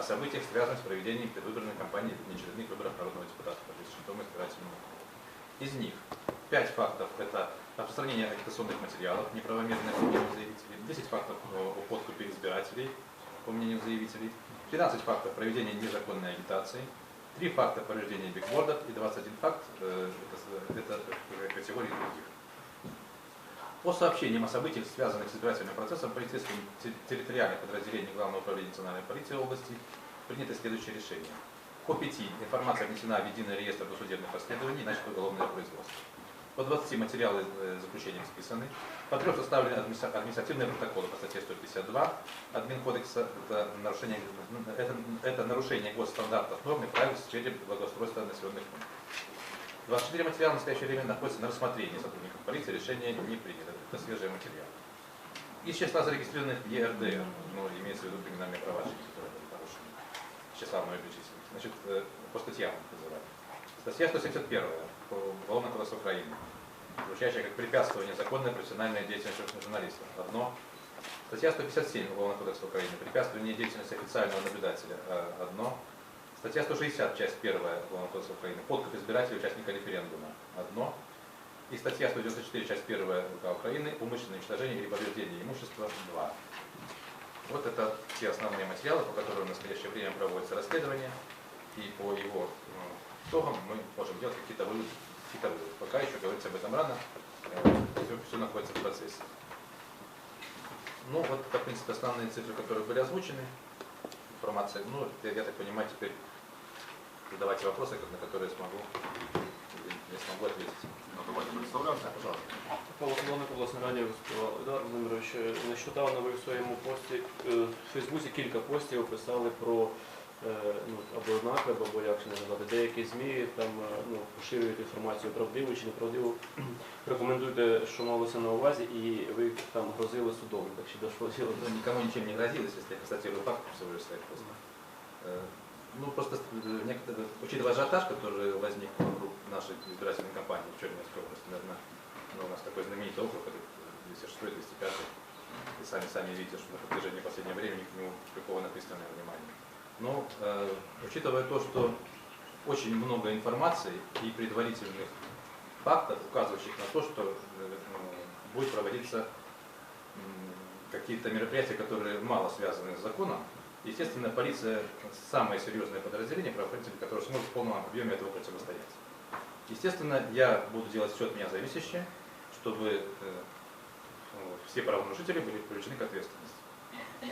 о событиях, связанных с проведением предвыборной кампании в неочередных выборах народного депутата по 36 избирательному округу. Из них 5 фактов – это распространение агитационных материалов, неправомерное по мнению заявителей, 10 фактов о подкупе избирателей, по мнению заявителей, 13 фактов проведения незаконной агитации, 3 факта повреждения бигбордов и 21 факт э, это, это категории других. По сообщениям о событиях, связанных с избирательным процессом, полицейским те- территориальных подразделений Главного управления национальной полиции области принято следующее решение. По пяти информация внесена в единый реестр досудебных расследований и начато уголовное производство. По 20 материалы э, заключения списаны. По трех составлены администра- административные протоколы по статье 152 Админкодекса. Это нарушение, это, это нарушение госстандартов норм и правил в сфере благоустройства населенных пунктов. 24 материала в настоящее время находятся на рассмотрении сотрудников полиции, решение не принято. Это свежие материалы. Из числа зарегистрированных в ЕРДР, ну, имеется в виду криминальные права, которые были нарушены, с числа мной перечисленных. Значит, э, по статьям называю. Статья 171 по Уголовного кодекса Украины, звучащая как препятствование законной профессиональной деятельности журналистов. Одно. Статья 157 Уголовного кодекса Украины, препятствование деятельности официального наблюдателя. э, Одно. Статья 160, часть 1 Уголовного кодекса Украины, подкуп избирателя участника референдума. Одно. И статья 194, часть 1 УК Украины, умышленное уничтожение или повреждение имущества. Два. Вот это те основные материалы, по которым в настоящее время проводится расследование. И по его э, итогам мы можем делать какие-то выводы. Какие выводы. Пока еще говорить об этом рано. Все, все находится в процессе. Ну, вот это, в принципе, основные цифры, которые были озвучены. Информация, ну, я, я так понимаю, теперь задавайте вопросы, на которые смогу, не смогу ответить. Полковник обласної раді Ростова Едуард Володимирович, е, нещодавно ви в своєму пості е, в Фейсбуці кілька постів описали про е, ну, або наклеп, або як ще називати, деякі ЗМІ там е, ну, поширюють інформацію правдиву чи неправдиву. Рекомендуйте, що малося на увазі, і ви там грозили судом. Так чи дошло діло Ну, никому ничем не грозилось, если я констатирую факт всего лишь своих постов. Э, Ну, просто э, некоторые, учитывая ажиотаж, который возник вокруг нашей избирательной кампании в Черниговской области, наверное, ну, у нас такой знаменитый округ, это 206 205 и сами сами видите, что на протяжении последнего времени к нему приковано пристальное внимание. Но э, учитывая то, что очень много информации и предварительных фактов, указывающих на то, что э, ну, будет проводиться м, какие-то мероприятия, которые мало связаны с законом, естественно, полиция самое серьезное подразделение правоохранителей, которое сможет в полном объеме этого противостоять. Естественно, я буду делать все от меня зависящее, чтобы э, ну, все правонарушители были привлечены к ответственности.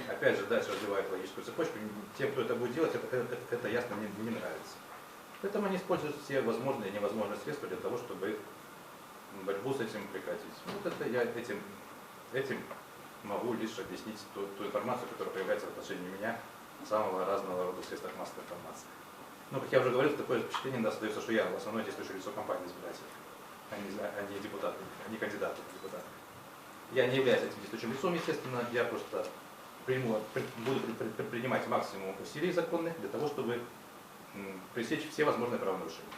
Опять же, дальше развивает логическую цепочку. Тем, кто это будет делать, это, это, это ясно не, не нравится. Поэтому они используют все возможные и невозможные средства для того, чтобы борьбу с этим прекратить. Вот это я этим, этим могу лишь объяснить ту, ту информацию, которая появляется в отношении меня в самого разного рода средствах массовой информации. Ну, как я уже говорил, такое впечатление да, создается, что я основное действующее лицо компании избирателей, а не депутаты, не кандидаты в депутаты. Я не являюсь этим действующим лицом, естественно, я просто приму, при- буду при- при- предпринимать максимум усилий законных для того, чтобы пресечь все возможные правонарушения.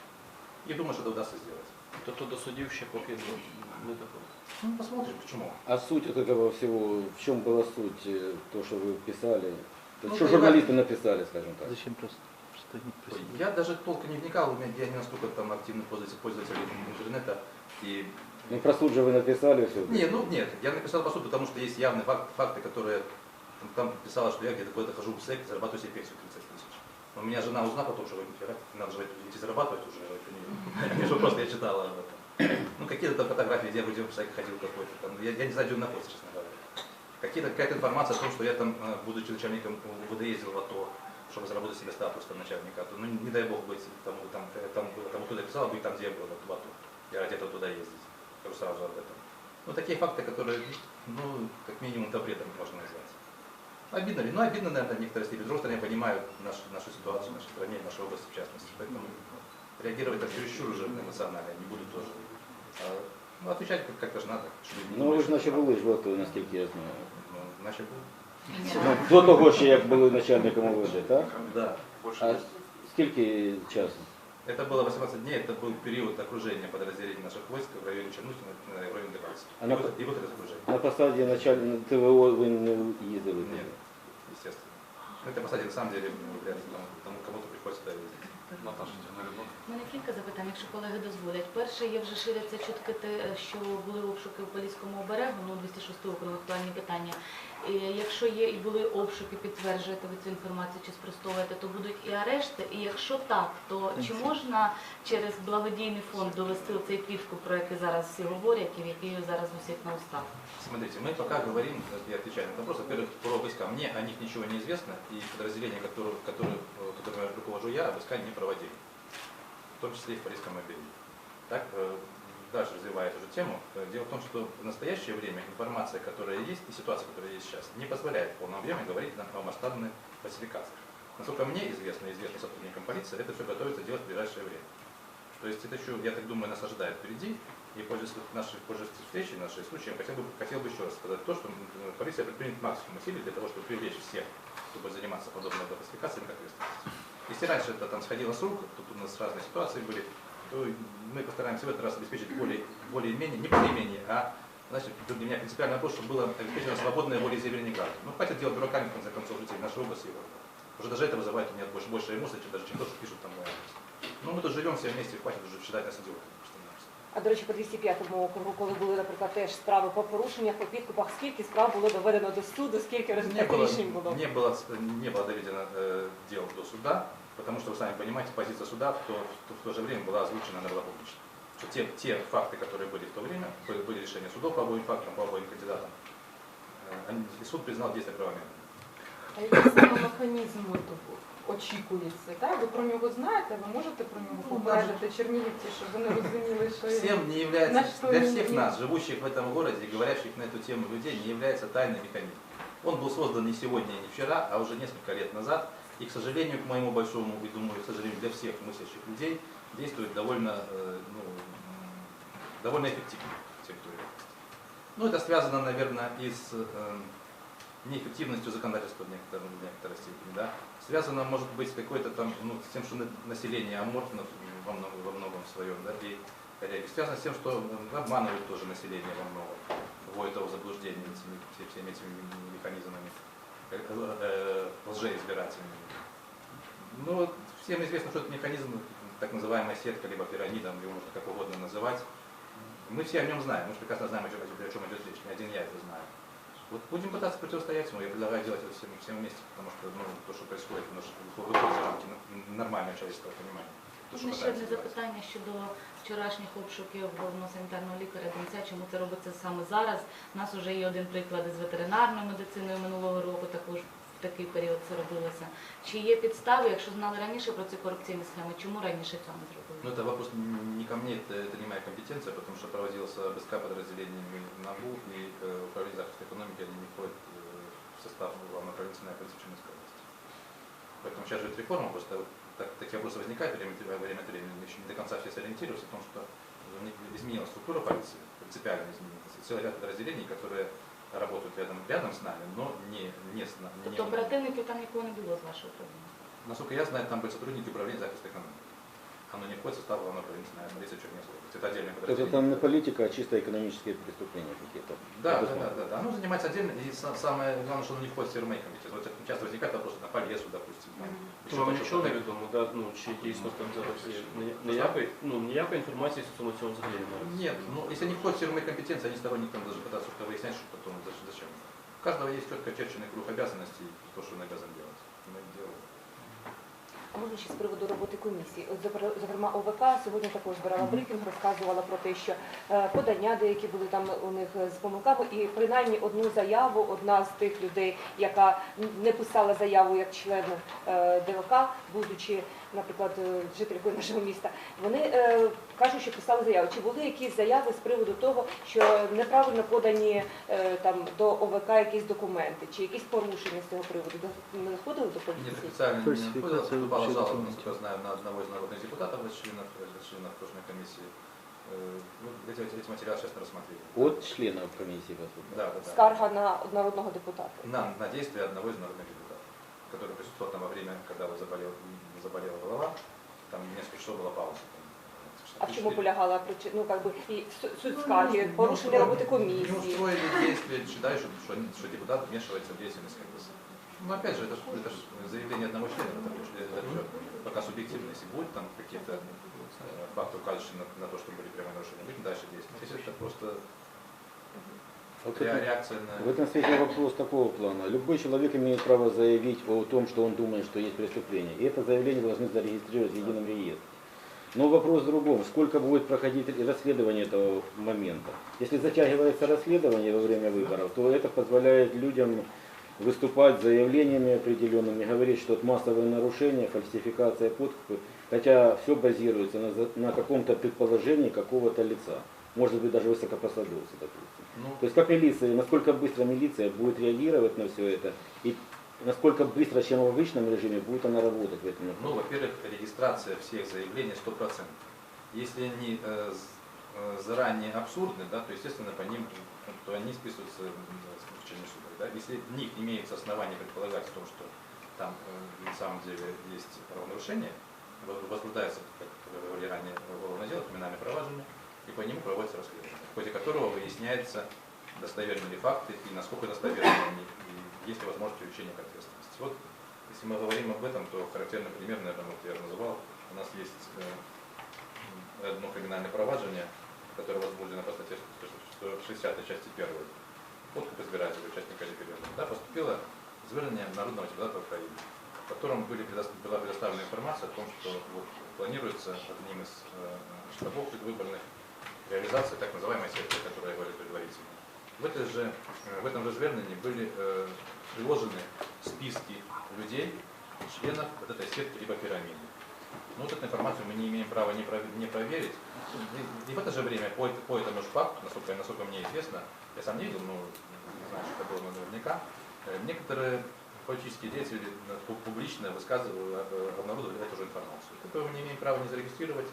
И думаю, что это удастся сделать. Тобто до судів ще поки ну, не доходить. Ну, посмотрим, почему. А суть вот этого всего, в чем была суть, э, то, что вы писали? То Ну, что понимаете- журналисты написали, скажем так? Зачем просто? Что не? Я даже толком не вникал, у меня- я не настолько там активный пользователь, пользователь интернета. И... Ну, про суд же вы написали все. Не, ну нет, я написал по сути, потому что есть явные факт- факты, которые там, там писала, что я где-то куда-то хожу в секс, зарабатываю себе пенсию 30 тысяч. Но у меня жена узнала потом, что нифига, надо же идти зарабатывать уже. это не- просто я читала об этом. Ну, какие-то там фотографии, где я вроде в секс ходил какой-то. Там, я, я не знаю, где он находится, честно говоря. Какие-то, какая-то информация о том, что я там, э, будучи начальником УВД, ездил в АТО, чтобы заработать себе статус там, начальника. АТО. Ну, не дай бог быть тому, там, там, там туда писал, быть там, где я был, в АТО. Я ради этого туда ездить. Скажу сразу об этом. Ну, такие факты, которые, ну, как минимум, табретом можно назвать. Обидно ли? Ну, обидно, наверное, в некоторой степени. С другой стороны, я понимаю нашу, нашу ситуацию в нашей стране, в нашей области в частности. Поэтому реагировать так чересчур уже эмоционально не буду тоже. А, ну, отвечать как- как-то же надо. Ну, ви думать, ж что- наче були ж в АТО, наскільки я знаю. Ну, був. Ну, до того ще як були начальником ОВД, так? Да. Больше А скільки часу? Это было 18 дней, это был период окружения подразделений наших войск в районе Чернухина, э, в районе Дебальцева. А И на- выход, и выход из окружения. На посаді начальника ТВО ви не їздили? Нет, естественно. Это, кстати, на самом деле, ну, вряд ли там, тому кому-то приходится это видеть. Наташа Тягнарюбок. У мене кілька запитань, якщо колеги дозволять. Перше, є вже ширяться чутки, те, що були обшуки у Поліському оберегу, ну 206 округ актуальні питання. І якщо є і були обшуки, підтверджуєте ви цю інформацію чи спростовуєте, то будуть і арешти. І якщо так, то чи можна через благодійний фонд довести цей підкуп, про який зараз всі говорять, і в який зараз у всіх на устах? Смотрите, мы пока говорим, э, я отвечаю на этот вопрос, во-первых, про войска. Мне о них ничего не известно, и подразделения, которые, которые, э, которыми руковожу я, обыска не проводили. В том числе и в Парижском обеде. Так, э, дальше развивая эту тему, э, дело в том, что в настоящее время информация, которая есть, и ситуация, которая есть сейчас, не позволяет в полном объеме говорить о масштабной фальсификации. Насколько мне известно, и известно сотрудникам полиции, это все готовится делать в ближайшее время. То есть это еще, я так думаю, нас ожидает впереди. И пользуясь нашей пользуясь встречей, нашей случаем, хотел бы, хотел бы еще раз сказать то, что полиция предпримет максимум усилий для того, чтобы привлечь всех, будет заниматься подобной фальсификацией к ответственности. Если раньше это там сходило с рук, тут у нас разные ситуации были, то мы постараемся в этот раз обеспечить более, более-менее, не более-менее, а значит, для меня принципиальный вопрос, чтобы было обеспечено свободное волеизъявление граждан. Ну, хватит делать дураками, в конце концов, жителей нашей области и города. Уже даже это вызывает у меня больше, больше эмоций, чем даже чем то, что пишут там мой адрес. Ну, мы тут живем все вместе, хватит уже считать нас идиотами. просто-напросто. А до речі, по 205 округу, коли були, наприклад, теж справи по порушеннях, по підкупах, скільки справ було доведено до суду, скільки Не результатів было, рішень було? не было, не было доведено э, дел до суда, потому что, вы сами понимаете, позиция суда в то, в то же время была озвучена, она была публична. Что те, те факты, которые были в то время, были, были решения судов по обоим фактам, по обоим кандидатам, э, они- и суд признал действия правомерными. А який саме механізм от очікується? Так? Ви про нього знаєте, ви можете про нього Ну, попередити чернігівці, щоб вони розуміли, що Всем не является, На что для они всех не- нас, живущих в этом городе и говорящих на эту тему людей, не является тайным механизм. Он был создан не сегодня и не вчера, а уже несколько лет назад. и, к сожалению, к моему большому, и думаю, к сожалению, для всех мыслящих людей, действует довольно, э, ну, довольно эффективно. те, кто. Ну, это связано, наверное, и с э, неэффективностью законодательства в некотором, в некоторой степени, да. Связано, может быть, с какой-то там, ну, с тем, что на- население аморфно во многом, во многом своем, да, и связано с тем, что м, обманывают тоже население во многом, вводят его заблуждение этими, все- всеми этими механизмами э, э, лжеизбирательными. Ну, вот всем известно, что это механизм, так называемая сетка, либо пирамида, его можно как угодно называть. Мы все о нем знаем, мы же прекрасно знаем, о чем, о чем идет речь, не один я это знаю. Вот будем пытаться противостоять ему, я предлагаю делать это всем, всем вместе, потому что ну, то, что происходит, немножко выходит за рамки н- нормального человеческого понимания. То, что Можна ще одне пытаемся делать. запитання щодо вчорашніх обшуків головного санітарного лікаря Донця. Чому це робиться саме зараз? У нас вже є один приклад із ветеринарною медициною минулого року, також в такий період це робилося. Чи є підстави, якщо знали раніше про ці корупційні схеми, чому раніше цього не зробили? Ну, это вопрос н- не ко мне, это, это не моя компетенция, потому что проводился БСК подразделениями НАБУ и э, Управление захиста экономики, они не входят э, в состав главного управления национальной полиции в Черниговской области. Поэтому сейчас же идет реформа, просто вот так, такие вопросы возникают время, от- время от времени. Мы еще не до конца все сориентировались в том, что возник- изменилась структура полиции, принципиально изменилась. И целый ряд подразделений, которые работают рядом, рядом с нами, но не, не с нами. Тобто оперативників там нікого не було з вашого управління? Насколько я знаю, там были сотрудники управления захиста экономики. Оно не входит в состав главного управления национальной полиции Черниговской области. Это отдельное Это подразделение. там не политика, а чисто экономические преступления какие-то. Да, да, да, да, да. Оно занимается отдельно, и са- самое главное, что оно не входит в сферу моей компетенции. Вот это часто возникает вопрос на по лесу, допустим. там, еще Вам что-то нічого не такое. відомо, да? ну, чи дійсно там зараз є Ні- ніякої, ну, ніякої інформації стосовно цього взагалі немає. Нет, ну если не входит в сферу моей компетенции, они сторонник там даже пытаться что-то выяснять, что потом зачем. зачем. У каждого есть четко очерченный круг обязанностей, то, что он обязан делать. Можна ще з приводу роботи комісії? От, зокрема, ОВК сьогодні також збирала брифінг, розказувала про те, що е, подання деякі були там у них з помилками, і принаймні одну заяву, одна з тих людей, яка не писала заяву як член е, ДВК, будучи, наприклад, е, жителькою нашого міста, вони е, кажуть, що писали заяву. Чи були якісь заяви з приводу того, що неправильно подані е, там до ОВК якісь документи, чи якісь порушення з цього приводу? До- Не заходили до Нет, поліції? официально не Фальсификация находилось. Поступала вообще жалоба, документов. насколько я знаю, на одного из народных депутатов, из членов, из членов прошлой комиссии. Э, Ну, эти, эти материалы сейчас на рассмотрении. От членов комиссии поступает. Да, да, да. Скарга на народного депутата. На, на действия одного из народных депутатов, который присутствовал там во время, когда вот заболел, заболела голова, там несколько часов была пауза. там, А в чому четыре- полягала причина? Ну, как би, і су- суть Ну, скарги, не порушення устроили- роботи Не комісії. устроили действия, считаю, что, что, что депутат вмешивается в деятельность комиссии. Ну, опять же, это, ж- это ж заявление одного члена, потому что это всё пока субъективно. Если будут там какие-то э, факты, указывающие на, на то, что были прямые нарушения, будем дальше действовать. Если это просто вот реакция В на... этом свете вопрос такого плана. Любой человек имеет право заявить о том, что он думает, что есть преступление. И это заявление должны зарегистрировать в едином реестре. Но вопрос в другом. Сколько будет проходить расследование этого момента? Если затягивается расследование во время выборов, то это позволяет людям выступать с заявлениями определенными, говорить, что это массовые нарушения, фальсификация подкупы, хотя все базируется на, на каком-то предположении какого-то лица. Может быть, даже высокопосадовца, допустим. Ну, То есть как милиция, насколько быстро милиция будет реагировать на все это, и насколько быстро, чем в обычном режиме, будет она работать в этом ну, направлении. во-первых, регистрация всех заявлений 100%. Если они э, э, заранее абсурдны, да, то, естественно, по ним, то они списываются в течение суда. Да? Если в них имеется основание предполагать в том, что там э, на самом деле есть правонарушение, воз- возбуждается, как вы говорили ранее, уголовное дело, криминальное проваджение, и по нему проводится расследование, в ходе которого выясняется, достоверны ли факты и насколько достоверны они, и есть ли возможность привлечения к ответственности. Вот если мы говорим об этом, то характерный пример, наверное, вот я называл, у нас есть э, одно криминальное проваджение, которое возбуждено по статье 160 части 1. Подкуп избирателя, участника референдума. Да, поступило заявление народного депутата Украины, в котором были была предоставлена информация о том, что вот, планируется одним из э, штабов предвыборных реализация так называемой сетки, о которой я говорил предварительно. В, этой же, э, в этом же заявлении были э, приложены списки людей, членов вот этой сетки либо пирамиды. Но вот эту информацию мы не имеем права не, пров- не проверить. И, и в это же время по, по этому же факту, насколько, насколько мне известно, я сам не видел, но не знаю, что это было наверняка, э, некоторые политические деятели пу- публично высказывали, э, обнародовали эту же информацию. Такое мы не имеем права не зарегистрировать,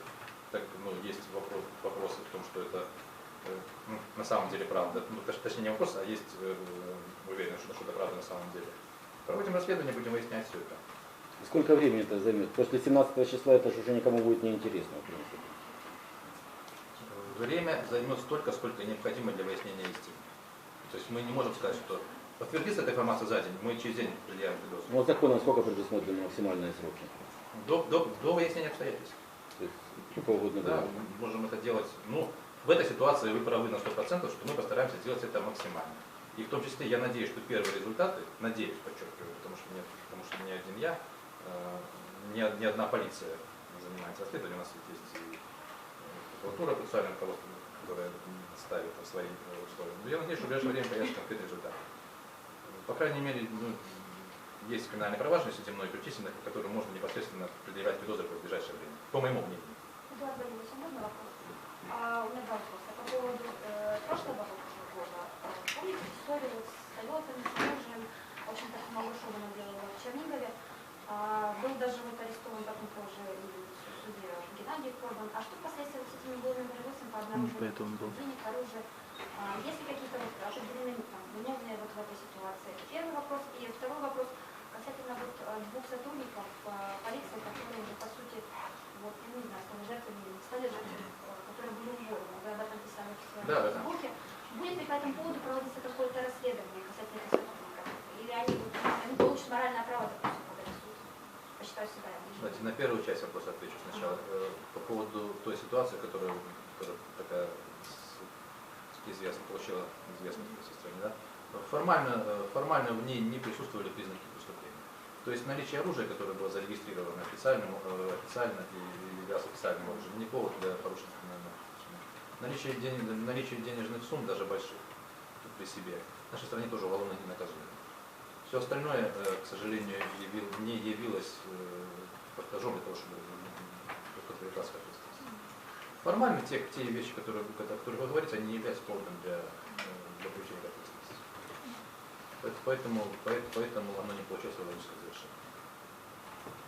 так ну, есть вопрос, вопросы в том, что это э, ну, на самом деле правда. Ну, точ- точнее не вопрос, а есть э, уверенность, что, это правда на самом деле. Проводим расследование, будем выяснять все это. Сколько времени это займет? После 17 числа это же уже никому будет неинтересно, в принципе. Время займет столько, сколько необходимо для выяснения истины. То есть мы не можем сказать, что подтвердится эта информация за день, мы через день предъявим Ну, видос. вот законом сколько предусмотрены максимальные сроки? До, до, до выяснения обстоятельств. Ну, полгода Да, мы можем это делать. Ну, в этой ситуации вы правы на 100%, что мы постараемся сделать это максимально. И в том числе я надеюсь, что первые результаты, надеюсь, подчеркиваю, потому что, нет, потому что не один я, э, не, од- не одна полиция занимается расследованием, у нас есть и э, прокуратура, процессуальное руководство, которое ставит свои э, условия. Но я надеюсь, что в ближайшее время появится конкретный результат. По крайней мере, ну, есть криминальные проважные среди мной причисленных, которые можно непосредственно предъявлять подозры в ближайшее время, по моему мнению. Эдуард Борисович, а можно вопрос? А, у меня два вопроса. По поводу э, прошлого года. Помните историю с Тойотами, с оружием? В общем-то, Малышова делала в Чернигове. А, был даже вот арестован потом и в суде Геннадий Корбан. А что впоследствии вот с этими голыми привозами по обнаружению денег, оружия? А, есть ли какие-то вот определенные виновные вот в этой ситуации? Первый вопрос. И второй вопрос касательно вот э, двух сотрудников э, полиции, которые по сути, вот, знаю, стали жертвами, стали жертвами, э, которые были уволены. Вы об этом писали в своем Да, да. фейсбуке. Будет ли по этому поводу проводиться какое-то расследование касательно этих сотрудников? Или они, они получат моральное право? Посчитаю себя Знаете, на первую часть вопроса отвечу сначала. Э, По поводу той ситуации, которая, которая такая известна, получила известность в всей стране. Да? Формально, э, формально в ней не присутствовали признаки. То есть наличие оружия, которое было зарегистрировано официальным, э, официально и являлось официальным оружием, не повод для порушения. Наличие, ден- наличие денежных сумм, даже больших, при себе, в нашей стране тоже уголовно не наказуемо. Все остальное, э, к сожалению, яви- не явилось э, подтажом для того, чтобы подвергаться к ответственности. Формально те, те вещи, которые, о которых вы говорите, они не являются поводом для, для. Поэт- Поэтому, поэт- поэтому оно не получилось логическое завершение.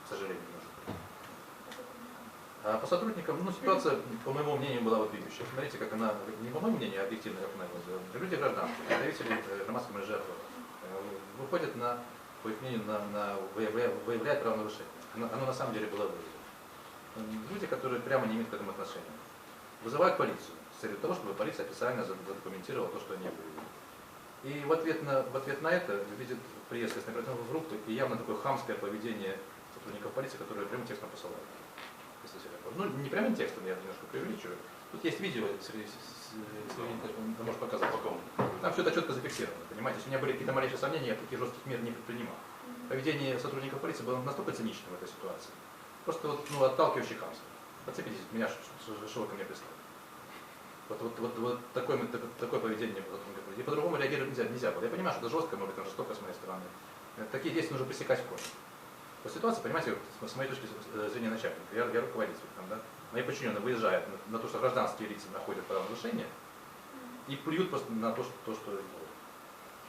К сожалению, может. А по сотрудникам, ну, ситуация, по моему мнению, была вот видящая. Смотрите, как она, не по моему мнению, а объективно, как она сделала. Люди гражданские, представители э, громадской охоты, э, выходят на, по их мнению, на, на выявля- выявляют правонарушение. Оно, оно на самом деле было выявлено. Люди, которые прямо не имеют к этому отношения. Вызывают полицию с целью того, чтобы полиция официально зад- задокументировала то, что они выявили. И в ответ на, в ответ на это видит приезд оперативной группы и явно такое хамское поведение сотрудников полиции, которые прямым текстом посылают. Ну, не прямым текстом, я немножко преувеличиваю. Тут есть видео, Сергей, с- с- Сергей Николаевич, вы можете показать потом. Там все это четко зафиксировано, понимаете? Если у меня были какие-то малейшие сомнения, я таких жестких мер не предпринимал. Поведение сотрудников полиции было настолько циничным в этой ситуации. Просто вот, ну, отталкивающий хамство. Подцепитесь, меня ш- ш- что вы ко мне пристали. Вот, вот, вот, вот такое, такое поведение. И по-другому реагировать нельзя, нельзя было. Я понимаю, что это жестко, может быть, жестоко с моей стороны. Э, Такие действия нужно пресекать в корне. По ситуации, понимаете, вот с моей точки э, зрения начальника, я, я руководитель там, да, мои подчиненные выезжают на, на то, что гражданские лица находят правонарушение, и плюют просто на то, что, то, что делают.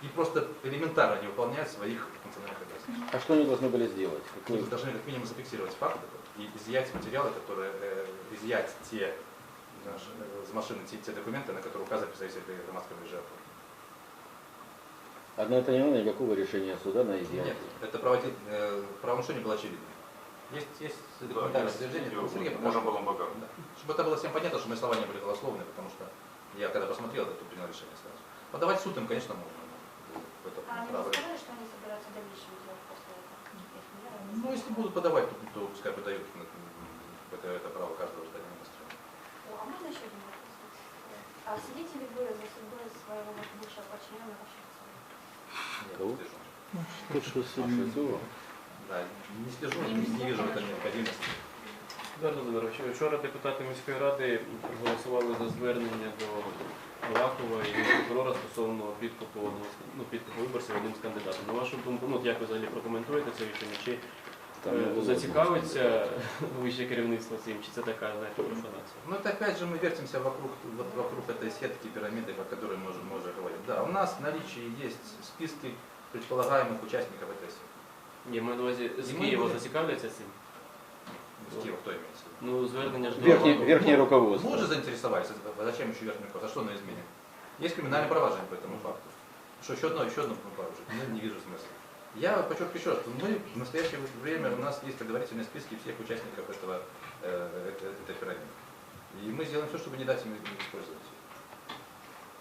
И просто элементарно не выполняют своих функциональных обязанностей. А что они должны были сделать? Мы Какой- должны как минимум зафиксировать факты и изъять материалы, которые, э, изъять те э, из машины те, те документы, на которые указывает представитель громадского режима. Однако не надо никакого решения суда на изъятие. Нет, это проводить, э, правонарушение было очевидно. Есть, есть документальное подтверждение. Сергей. Можем потом покажем. Да. Чтобы это было всем понятно, что мои слова не были голословны, потому что я когда посмотрел это, то принял решение сразу. Подавать в суд им, конечно, можно. Это А они не сказали, что они собираются в дальнейшем делать после этого? Ну, если будут подавать, то, то пускай подают. Это, это право каждого а можно еще один вопрос? А следите ли вы за судьбой своего вот бывшего подчиненного Шевцова? Нет, Кого? слежу. А что? Да, не слежу, не, не вижу в этом необходимости. Едуард Володимирович, вчора депутати міської ради проголосували за звернення до Лакова і прокурора стосовно підкупу, ну, підкупу виборців одним з кандидатів. На вашу думку, ну, от як ви взагалі прокоментуєте це рішення? Чи Там не е, було зацікавиться вище керівництво цим, чи це така, знаєте, профанація? Ну, это опять же мы вертимся вокруг, вот вокруг этой сетки пирамиды, о которой мы уже, мы уже говорим. Да, у нас в наличии есть списки предполагаемых участников этой сети. Ні, маю на увазі, з І ми Києва будемо- зацікавляться цим? С Киева кто имеется? в виду? Ну, звернення ж до Верхнее, Лакова. верхнее руководство. Мы уже заинтересовались, а зачем еще верхний руководство, за что оно изменит? Есть криминальное проваджение по этому факту. Что еще одно, еще одно проваджение? Ну, не вижу смысла. Я подчеркиваю еще раз, что мы в настоящее время, у нас есть предварительные списки всех участников этого, э, этой, пирамиды. И мы сделаем все, чтобы не дать им использовать.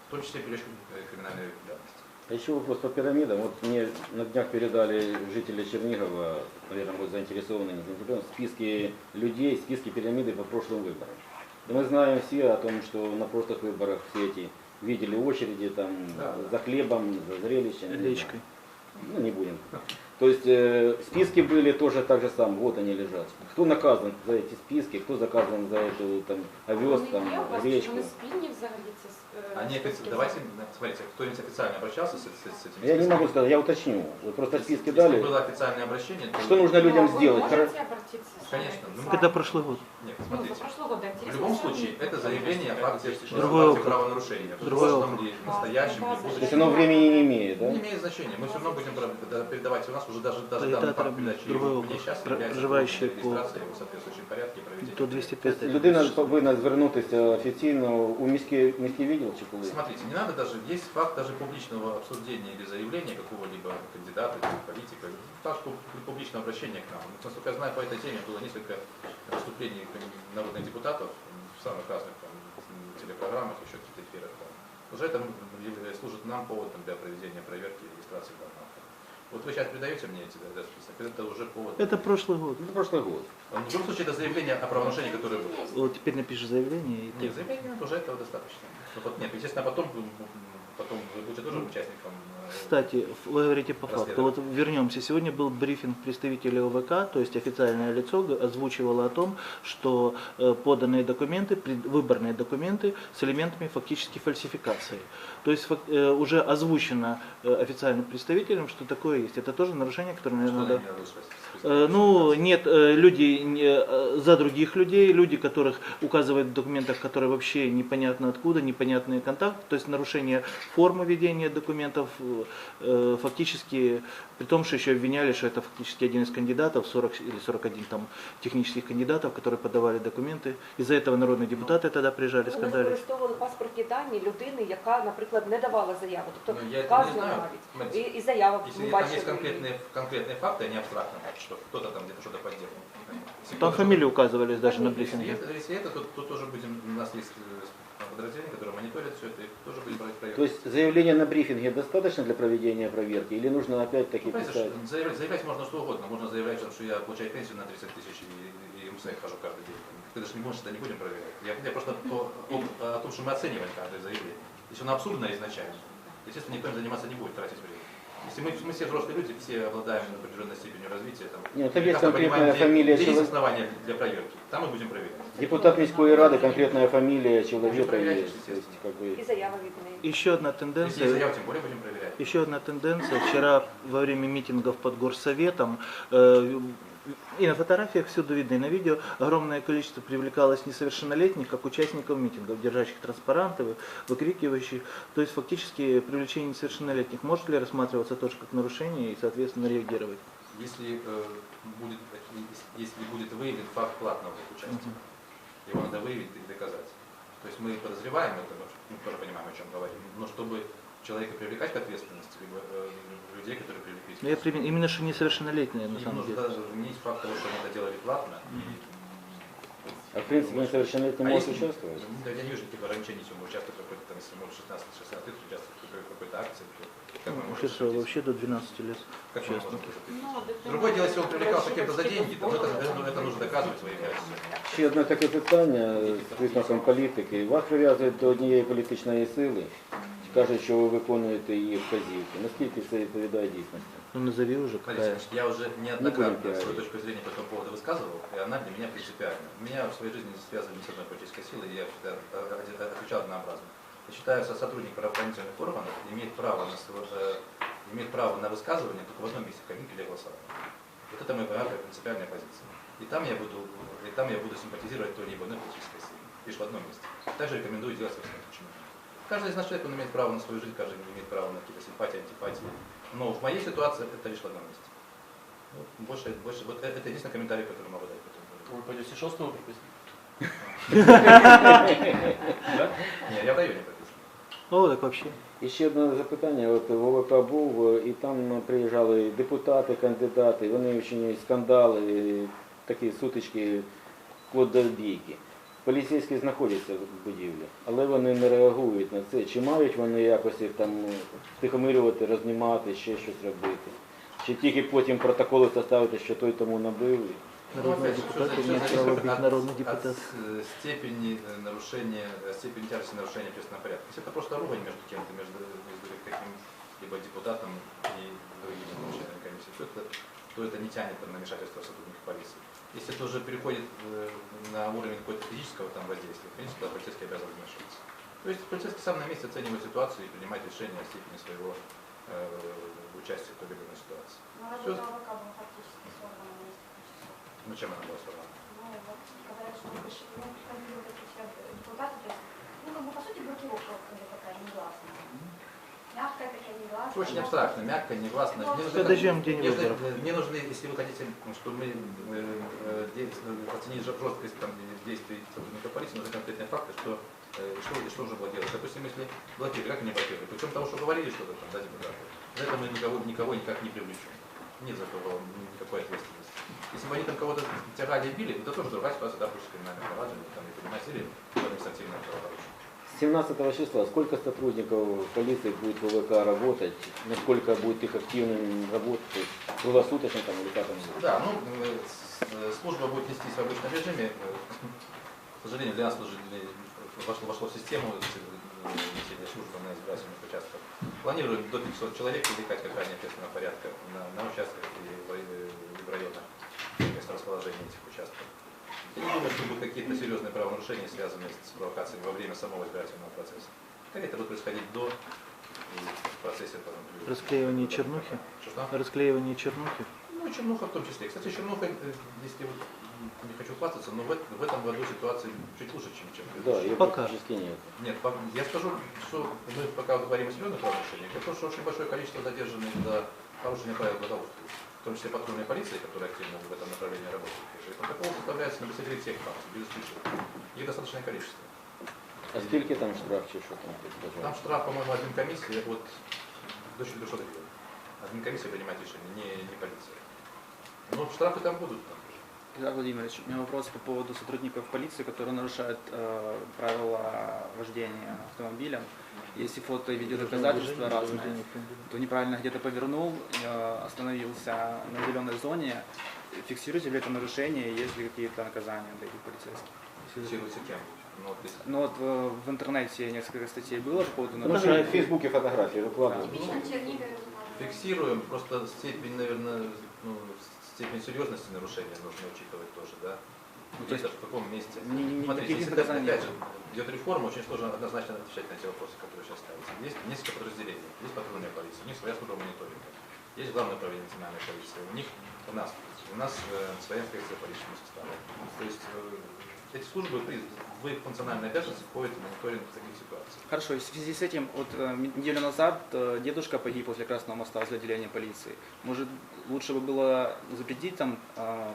В том числе перечку э, криминальной давности. А еще вопрос по пирамидам. Вот мне на днях передали жители Чернигова, наверное, будут заинтересованы, не заинтересованы, списки людей, списки пирамиды по прошлым выборам. И мы знаем все о том, что на прошлых выборах все эти видели очереди там Да. за хлебом, за зрелищем. Лечкой. Ну, не будем. То есть э, списки были тоже так же самое, вот они лежат. Кто наказан за эти списки, кто заказан за эту там овес, там, Вони є у вас, гречку. вони спільні взагалі це е, Они, списки? офици- давайте, смотрите, кто-нибудь официально обращался с, с- с этими Я не списками? могу сказать, я уточню. Вот просто Если- списки если дали. было официальное обращение, то... Что нужно людям Ну, ви сделать? можете Хоро- обратитися Конечно, саме ну, официально? Когда прошлый год? Нет, Ну, смотрите. за прошлого года. В Интересно, любом сами. случае, это заявление о факте Другой факте опыт. правонарушения. В Другой прошлом опыт. ли, в настоящем ли, в То То есть будущем. оно времени не имеет, да? Не имеет значения. Мы все равно будем про- передавать. У нас уже даже, даже данный Агитаторам факт передачи другой его опыт. мне сейчас Про- является проживающие поводом по- регистрации его в соответствующем порядке и проведения. До Тобто 205 людина повинна звернутися офіційно у міський, міський відділ чи коли? Смотрите, не надо даже, есть факт даже публичного обсуждения или заявления какого-либо кандидата или политика, факт пуб- публичного обращения к нам. Насколько я знаю, по этой теме было несколько выступлений народных депутатов в самых разных там, телепрограммах, еще каких-то эфирах. Там. Уже это служит нам поводом для проведения проверки и регистрации данного. Вот вы сейчас передаете мне эти этот список, это уже повод. Это прошлый год. Ну, прошлый год. В любом случае, это заявление о правонарушении, которое было. Вот теперь напишешь заявление и ты. Нет, заявление уже этого достаточно. Ну, вот нет, естественно, потом, потом вы будете тоже участником. Кстати, вы говорите по факту. Вот вернемся. Сегодня был брифинг представителей ОВК, то есть официальное лицо озвучивало о том, что э, поданные документы, выборные документы с элементами фактически фальсификации. То есть э, уже озвучено э, официальным представителям, что такое есть. Это тоже нарушение, которое, Что наверное, надо... они нарушили? Э, Ну, нет, э, люди не, э, за других людей, люди, которых указывают в документах, которые вообще непонятно откуда, непонятные контакты, то есть нарушение формы ведения документов, э, фактически, при том, что еще обвиняли, что это фактически один из кандидатов, 40 или 41 там технических кандидатов, которые подавали документы. Из-за этого народные депутаты тогда приезжали, Вони скандалить. використовували паспортні дані людини, яка, наприклад, не давала заяву. Тобто Ну, я этого не вказано знаю. навіть. Смотрите, І, і заява Если ми там бачили. есть конкретные, конкретные факты, они абстрактные. что кто-то там где-то что-то подделал. Если Там фамилии указывались даже на Если брифинге. это, если это, то, то тоже будем, у нас есть э, подразделение, которое мониторит все это, и тоже будем брать проверку. То есть заявление на брифинге достаточно для проведения проверки или нужно опять-таки Ну, писать? что заявлять, заявлять можно что угодно. Можно заявлять, что я получаю пенсию на 30 тысяч и, и МСЭК хожу каждый день. Ты даже не можешь, это не будем проверять. Я, я просто о, о- о том, что мы оцениваем каждое заявление. Если оно абсурдное изначально, естественно, никто им заниматься не будет, тратить время. Если мы, мы все взрослые люди, все обладаем определенной степенью развития, там, Нет, там есть прекрасно конкретная понимаем, где- фамилия где есть человека. основания для проверки, там мы будем проверять. Депутат Міської ради, конкретная фамилия человека проверять, есть. То есть, как бы, І заява від неї. Еще одна Если есть тенденция. заява, тем более будем проверять. Еще одна тенденция. Вчера во время митингов под горсоветом э, и на фотографиях всюду видно, и на видео огромное количество привлекалось несовершеннолетних как участников митингов, держащих транспаранты, выкрикивающих. То есть фактически привлечение несовершеннолетних может ли рассматриваться тоже как нарушение и, соответственно, реагировать? Если, э, будет, если будет выявлен факт платного участия, его надо выявить и доказать. То есть мы подозреваем это, мы тоже понимаем, о чем говорим, но чтобы человека привлекать к ответственности, либо э, людей, которые привлекли Ну, Я примен- именно что несовершеннолетние на им самом нужно деле. даже иметь факт того, что они это делали платно. а в принципе несовершеннолетний А может если- участвовать? Ну, Я не вижу никаких ограничений, если он участвует в какой-то, там, если ему 16-16 лет, участвует в какой- какой-то акции, то как мы Ну, можем Ширшева запретить? вообще до 12 лет. Как мы можем участники. это запретить? Ну, Другое дело, если он привлекался кем-то за деньги, то это, это, это нужно доказывать своей версией. Ще одне таке питання з висновком політики. Вас прив'язують до однієї політичної сили, кажуть, що ви виконуєте її вказівки. Наскільки це відповідає дійсності? Ну назови уже Смотрите, какая. значит, я уже неоднократно пиарить. свою точку зрения по этому поводу высказывал, и она для меня принципиальна. Меня в своей жизни не связывали ни с одной политической силой, и я всегда э, э, отвечал однообразно. Я считаю, что сотрудник правоохранительных органов имеет право на, сво- э, имеет право на высказывание только в одном месте, в кабинке для голосования. Вот это моя моя принципиальная позиция. И там я буду, и там я буду симпатизировать той либо иной политической силе. Лишь в одном месте. Также рекомендую делать со всеми почему. Каждый из нас человек, он имеет право на свою жизнь, каждый имеет право на какие-то симпатии, антипатии. Но в моей ситуации это лишь в одном месте. Вот больше, больше, вот это единственный комментарий, который могу дать по этому поводу. Ви по 206 прописано? Не, я в районе прописан. О, так вообще. І ще одне запитання. От в ОВК був, е, і там приїжджали депутати, кандидати, вони вчиняють скандали, е, такі сутички, вплоть до бійки. Поліцейські знаходяться в будівлі, але вони не реагують на це. Чи мають вони якось їх там ну, втихомирювати, рознімати, ще щось робити? Чи тільки потім протоколи составити, що той тому набив? Народный опять же, депутат всё имеет зависит право от- быть от- народный От депутат. э, степени э, нарушения, э, степени тяжести нарушения общественного порядка. Если это просто ругань между кем-то, между, между каким-либо депутатом и другими членами комиссии, то это, то это не тянет там, на вмешательство сотрудников полиции. Если это уже переходит э, на уровень какого-то физического там, воздействия, в принципе, полицейский обязан вмешиваться. То есть полицейский сам на месте оценивает ситуацию и принимает решение о степени своего э, участия в той или иной ситуации. Ну, часов. Ну, чем она была сорвана? Ну, вот, говорят, что ну, все депутаты, то есть, ну, как бы, по сути, блокировка такая негласная. Очень абстрактно, мягко, негласно. Мне нужны- Подождем день мне нужны-. Мне нужны, если вы хотите, чтобы мы э, де- оценили жесткость там, действий сотрудника полиции, нужны конкретные факты, что, э, что, и что нужно было делать. Допустим, если блокировали, как они блокировали? Причем того, что говорили что-то там, да, депутаты. За это мы никого, никого никак не привлечем. Нет за этого никакой ответственности. Если бы они там кого-то тягали и били, это тоже другая ситуация, да, пусть криминальное проваджение, там, не понимаете, или административное правопорушение. 17 числа сколько сотрудников полиции будет в ОВК работать? Насколько будет их активным работать? Круглосуточно там или как будут? Да, ну, э, э, служба будет нестись в обычном режиме. Э, К сожалению, для нас тоже э, вошло, вошло в систему э, несения службы на избирательных участках. Планируем до 500 человек привлекать к охране общественного порядка на, на участках и в, и в районах место расположения этих участков. Я не думаю, что будут какие-то серьезные правонарушения, связанные с провокацией во время самого избирательного процесса. Скорее, это будет происходить до и в процессе потом. Расклеивание чернухи? Что-что? Расклеивание чернухи. Ну, чернуха в том числе. Кстати, чернуха, э, если вот не хочу хвастаться, но в, в этом году ситуация чуть лучше, чем, чем в Да, предыдущем. ее Пока. практически нет. Нет, я скажу, что мы пока говорим о серьезных правонарушениях, это что очень большое количество задержанных за нарушение правил благоустройства, в том числе патрульной полиции, которая активно в этом направлении работает. И протокол составляется на быстрее всех фактов, без исключения. Их достаточное количество. А скільки там штраф чи що там? Там штраф, по-моему, админкомиссии от до 400 гривен. Админкомиссия принимает решение, не, не полиция. Ну, штрафы там будут. Там. Ильдар Владимирович, у меня вопрос по поводу сотрудников полиции, которые нарушают э, правила вождения автомобилем. Если фото и видеодоказательства разные, то неправильно где-то повернул, э, остановился на зеленой зоне, фиксируете ли это нарушение, есть ли какие-то наказания для этих полицейских? Фиксируется кем? Ну, вот Ну э, в интернете несколько статей было по поводу Ну, в нарушения. Фейсбуке фотографии выкладывают. Чернигове. Фиксируем, просто степень, наверное, ну, степень серьезности нарушения нужно учитывать тоже, да? Ну, то есть в каком месте. ни- ни- Смотрите, если наказаний опять же идет реформа, очень сложно однозначно отвечать на эти вопросы, которые сейчас ставятся. Есть несколько подразделений, есть патрульная полиция, у них своя служба мониторинга, есть главное управление национальной полиции, у них у нас, у нас э, своя инспекция по личному составу. То есть э, эти службы при- в их функциональные обязанности входит мониторинг таких ситуаций. Хорошо, и в связи с этим, вот э, неделю назад э, дедушка погиб возле Красного моста возле отделения полиции. Может, лучше бы было запретить там э,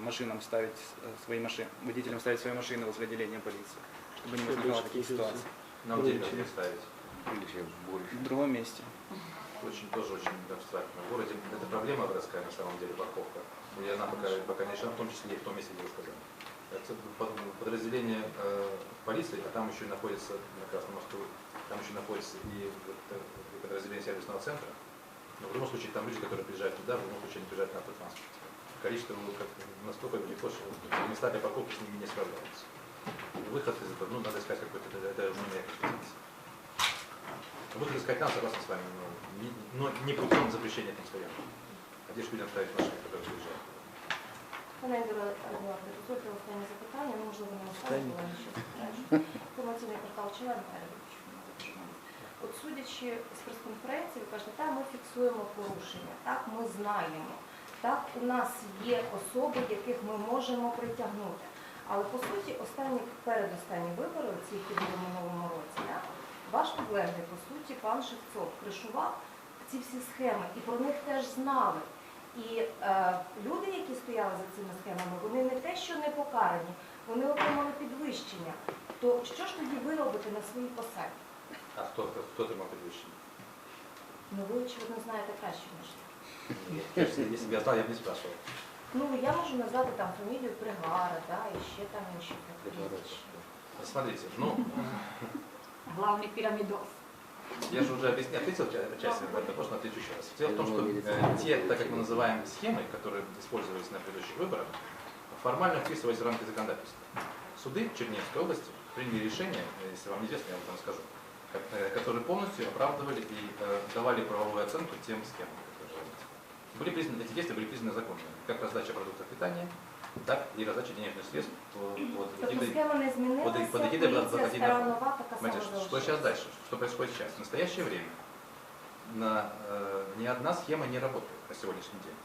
машинам ставить э, свои машины, водителям ставить свои машины возле отделения полиции, чтобы не возникало таких ситуаций. Нам где их ставить? В другом месте. Очень, тоже очень абстрактно. В городе это проблема городская на самом деле, парковка. И она пока, пока не решена, в том числе и в том месте, где вы сказали. Это под- подразделение э, полиции, а там еще и находится на Красном мосту, там еще находится э, и подразделение сервисного центра. Но в любом случае там люди, которые приезжают туда, в любом случае они приезжают на автотранспорте Количество вот, как, настолько велико, что места для парковки с ними не справляются. Выход из этого, ну, надо искать какой-то, это, это уже не моя компетенция. Выход искать надо, согласен с вами, но не, но не путем запрещения там стоянки. А где же людям ставить машины, которые приезжают? Пане Ігоре, Едуарде, дозвольте останнє запитання, ну, можливо, не останнє, але ще заперечу. Інформаційний портал член От судячи з прес-конференції, ви кажете, так, ми фіксуємо порушення, так, ми знаємо, Так, у нас є особи, яких ми можемо притягнути. Але по суті, останні передостанні вибори, ці, які були в минулому році, так, ваш підлеглий, по суті, пан Шевцов кришував ці всі схеми і про них теж знали. І е, люди, які стояли за цими схемами, вони не те, що не покарані, вони отримали підвищення. То що ж тоді ви робите на своїй посаді? А хто, хто, хто тримав підвищення? Ну ви очевидно знаєте краще, ніж я. Я ж- Якщо б я знав, я б не спрашивав. Ну я можу назвати там фамілію Пригара, да, і ще там інші прізвища. Смотрите, ну, главный пирамидос. я же уже объяснил, ответил ча- часть на это, можно отвечу еще раз. Дело в том, что э, те, так как мы называем схемы, которые использовались на предыдущих выборах, формально вписывались в рамки законодательства. Суды Черневской области приняли решение, э, если вам неизвестно, я вам потом скажу, ко- э, которые полностью оправдывали и э, давали правовую оценку тем схемам, которые были признаны, эти действия были признаны законными, как раздача продуктов питания, так и раздача денежных средств по- под Тобто эгидой схема не змінилася, под- под эгидой поліція благодійного стара фонду. нова, така сама Смотрите, что залишилася. сейчас дальше? Что происходит сейчас? В настоящее время на, э, ни одна схема не работает на сегодняшний день.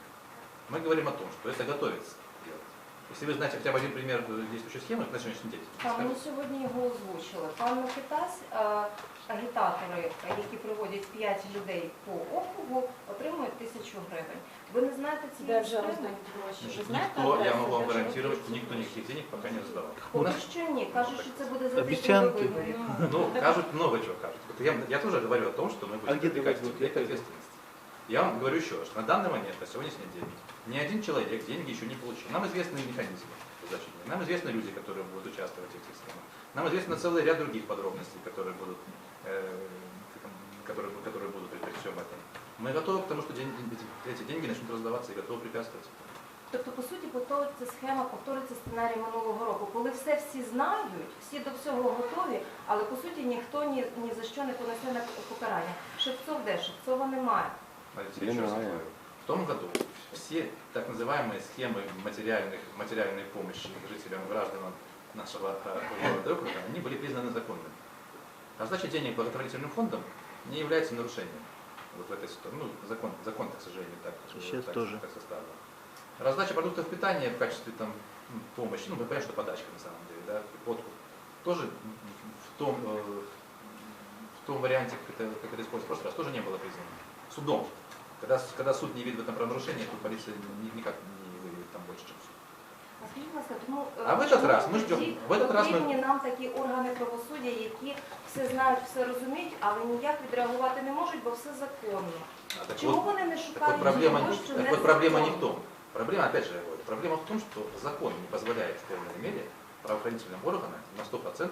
Мы говорим о том, что это готовится делать. Если вы знаете хотя бы один пример э, действующей схемы на сегодняшний день, Та, мені скажите. сьогодні його озвучили. Пан Микитась, е, агітатори, е, які приводять 5 людей по округу, отримують тисячу гривень. Ви не знаєте Де цієї вже схеми? роздають гроші? Ви Значит, знаєте никто, я адреси, могу вам де вже гарантировать, роздають никто ці никаких денег пока не раздавал. У Поки нас, що ні. Кажуть, що це буде за тиждень до Обіцянки. виборів. ну, кажут, много чего кажут. Вот я, я тоже говорю о том, что мы А будем где привлекать давать Я вам говорю еще раз, на данный момент, на сегодняшний день, ни один человек деньги еще не получил. Нам известны механизмы раздачи денег, нам известны люди, которые будут участвовать в этих схемах. Нам известно целый ряд других подробностей, которые будут, э, которые, которые будут при при всем этом. Мы готовы к тому, что день- эти, эти деньги начнут раздаваться и готовы препятствовать. Тобто, по суті, повторюється схема, повторюється сценарій минулого року, коли все всі знають, всі до всього готові, але по суті ніхто ні, ні за що не понесе на покарання. Шевцов де? Шевцова немає. Понимаю. В том году все так называемые схемы материальных, материальной помощи жителям, гражданам нашего э, города округа, они были признаны законными. Раздача денег благотворительным фондом не является нарушением вот в этой ситуации. Ну, закон, закон к сожалению, так, э, Сейчас так, тоже. так составлен. Раздача продуктов питания в качестве там, помощи, ну, понимаем, что подачка на самом деле, да, подкуп, тоже в том, э, в том варианте, как это, как это использовалось в прошлый раз, тоже не было признано судом. Когда, с- когда суд не видит в этом правонарушения, то полиция ни- никак не выявит там больше, чем суд. А скажіть, будь ласка, тому е, А в этот чому раз ми ждем- тоді в этот раз ми- потрібні нам такі органи правосуддя, які все знають, все розуміють, але ніяк відреагувати не можуть, бо все законно. А так Чому вот, вони не так шукають вот проблема, того, не- що так не вот проблема не в законно? том. Проблема, опять же, я говорю, проблема в том, что закон не позволяет в полной мере правоохранительным органам на 100%